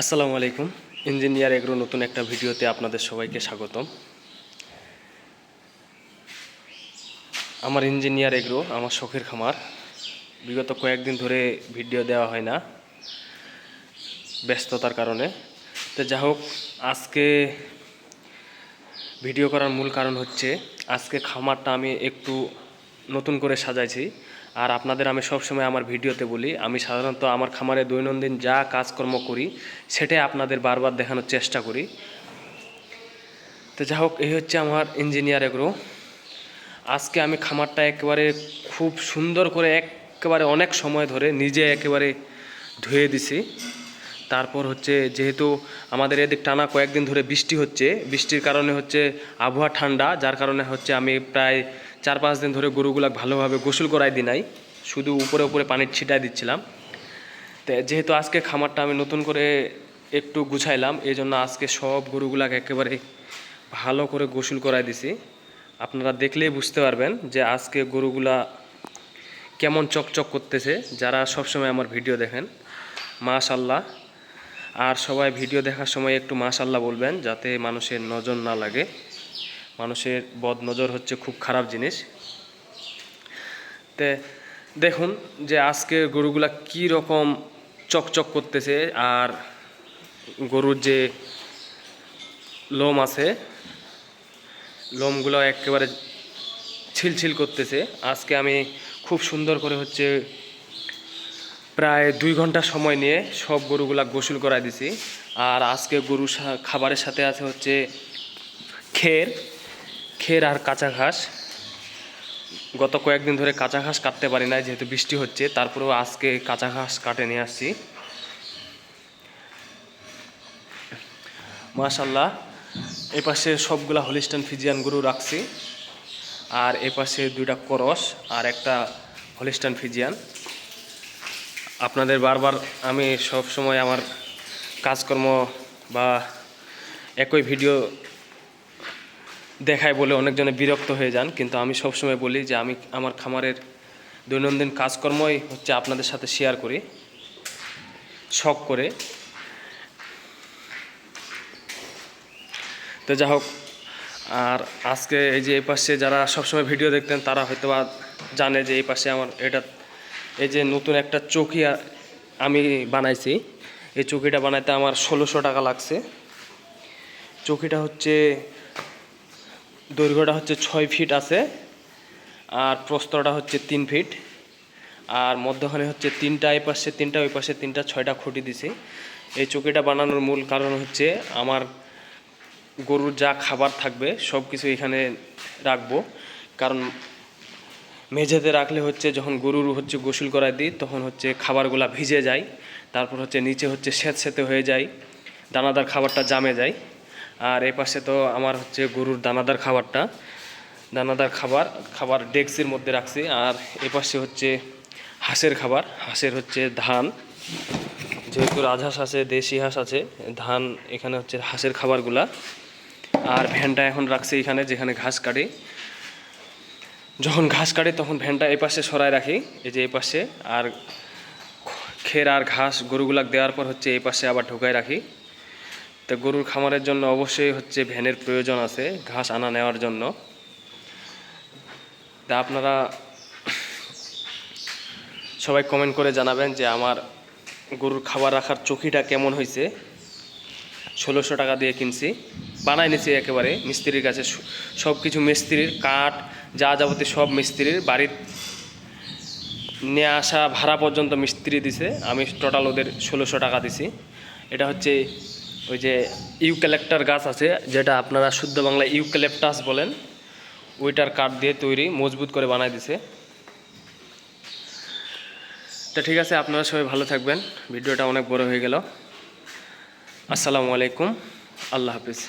আসসালামু আলাইকুম। Engineer agro নতুন একটা ভিডিওতে আপনাদের সবাইকে স্বাগতম। আমার ইঞ্জিনিয়ার এগ্রো, আমার শখের খামার। বিগত কয়েকদিন ধরে ভিডিও দেওয়া হয় না, ব্যস্ততার কারণে। তো যা হোক, আজকে ভিডিও করার মূল কারণ হচ্ছে, আজকে খামারটা আমি একটু নতুন করে সাজাইছি। আর আপনাদের আমি সবসময় আমার ভিডিওতে বলি, আমি সাধারণত আমার খামারে দৈনন্দিন যা কাজকর্ম করি, সেটাই আপনাদের বারবার দেখানোর চেষ্টা করি। তো যা হোক, এই হচ্ছে আমার ইঞ্জিনিয়ার এগ্রো আজকে আমি খামারটা একেবারে খুব সুন্দর করে, একেবারে অনেক সময় ধরে নিজে একেবারে ধুয়ে দিছি। তারপর হচ্ছে যেহেতু আমাদের এদিক টানা কয়েকদিন ধরে বৃষ্টি হচ্ছে, বৃষ্টির কারণে হচ্ছে আবহাওয়া ঠান্ডা, যার কারণে হচ্ছে আমি প্রায় চার পাঁচ দিন ধরে গরুগুলা ভালোভাবে গোসল করাই দিই নাই, শুধু উপরে উপরে পানির ছিটাই দিচ্ছিলাম। তো যেহেতু আজকে খামারটা আমি নতুন করে একটু গুছাইলাম এই জন্য আজকে সব গরুগুলাকে একেবারে ভালো করে গোসল করাই দিছি। আপনারা দেখলেই বুঝতে পারবেন যে আজকে গরুগুলা কেমন চকচক করতেছে, যারা সবসময় আমার ভিডিও দেখেন। মাশাল্লাহ আর সবাই ভিডিও দেখার সময় একটু মাশাল্লাহ বলবেন, যাতে মানুষের নজর না লাগে। মানুষের বদ নজর হচ্ছে খুব খারাপ জিনিস। তে দেখুন যে আজকে গরুগুলা কি রকম চকচক করতেছে, আর গরুর যে লোম আছে, লোমগুলো একেবারে ছিলছিল করতেছে। আজকে আমি খুব সুন্দর করে হচ্ছে প্রায় দুই ঘণ্টা সময় নিয়ে সব গরুগুলা গোসল করাই দিছি। আর আজকে গরু খাবারের সাথে আছে হচ্ছে খের খের আর কাঁচা ঘাস। গত কয়েকদিন ধরে কাঁচা ঘাস কাটতে পারি না যেহেতু বৃষ্টি হচ্ছে, তারপরেও আজকে কাঁচা ঘাস কাটে নিয়ে আসছি। মাশাল্লাহ এ পাশে সবগুলা হলিস্টান ফিজিয়ান গরু রাখছি। আর এ পাশে দুইটা করস আর একটা হলিস্টান ফিজিয়ান। আপনাদের বারবার আমি সব সময় আমার কাজকর্ম বা একই ভিডিও দেখায় বলে অনেকজনে বিরক্ত হয়ে যান, কিন্তু আমি সবসময় বলি যে আমি আমার খামারের দৈনন্দিন কাজকর্মই হচ্ছে আপনাদের সাথে শেয়ার করি, শখ করে। তো যা হোক, আর আজকে এই যে এই পাশে যারা সবসময় ভিডিও দেখতেন তারা হয়তো জানে যে এই পাশে আমার এটা এই যে নতুন একটা চৌকি আমি বানাইছি। এই চৌকিটা বানাইতে আমার ষোলোশো টাকা লাগছে। চৌকিটা হচ্ছে, দৈর্ঘ্যটা হচ্ছে ছয় ফিট আছে, আর প্রস্তরটা হচ্ছে তিন ফিট, আর মধ্যখানে হচ্ছে তিনটা, এই পাশে তিনটা, ওই পাশে তিনটা, ছয়টা খুঁটি দিছি। এই চৌকিটা বানানোর মূল কারণ হচ্ছে আমার গরুর যা খাবার থাকবে সব কিছু এখানে রাখব। কারণ মেঝেতে রাখলে হচ্ছে যখন গরুর হচ্ছে গোসল করায় দিই, তখন হচ্ছে খাবারগুলা ভিজে যায়। তারপর হচ্ছে নিচে হচ্ছে স্যাঁত স্যাঁতে হয়ে যায়, দানাদার খাবারটা জামে যায়। আর এ পাশে তো আমার হচ্ছে গরুর দানাদার খাবারটা। দানাদার খাবার খাবার ডেক্সির মধ্যে রাখছি। আর এ পাশে হচ্ছে হাঁসের খাবার। হাঁসের হচ্ছে ধান। যেহেতু রাজহাঁস আছে, দেশি হাঁস আছে, ধান এখানে হচ্ছে হাঁসের খাবারগুলা। আর ভ্যানটা এখন রাখছি এখানে, যেখানে ঘাস কাটে। যখন ঘাস কাটে তখন ভ্যানটা এই পাশে সরায় রাখি, এই যে এই পাশে আর খের আর ঘাস গরুগুলাক দেওয়ার পর হচ্ছে এই পাশে আবার ঢুকায় রাখি। তো গরুর খামারের জন্য অবশ্যই হচ্ছে ভ্যানের প্রয়োজন আছে, ঘাস আনা নেওয়ার জন্য। তা আপনারা সবাই কমেন্ট করে জানাবেন যে আমার গরুর খাবার রাখার চকিটা কেমন হয়েছে ষোলোশো টাকা দিয়ে কিনছি। বানাই নিছি একেবারে মিস্ত্রির কাছে। সব কিছু মিস্ত্রির, কাঠ, যা যাবতীয় সব মিস্ত্রির। বাড়ির নিয়ে আসা ভাড়া পর্যন্ত মিস্ত্রি দিছে। আমি টোটাল ওদের ষোলোশো টাকা দিছি। এটা হচ্ছে ওই যে ইউক্যালেক্টার গাছ আছে, যেটা আপনারা শুদ্ধ বাংলায় ইউক্যালেপটাস বলেন, ওইটার কাঠ দিয়ে তৈরি, মজবুত করে বানাই দিছে। তা ঠিক আছে, আপনারা সবাই ভালো থাকবেন। ভিডিওটা অনেক বড় হয়ে গেল। আসসালামু আলাইকুম। আল্লাহ হাফিজ।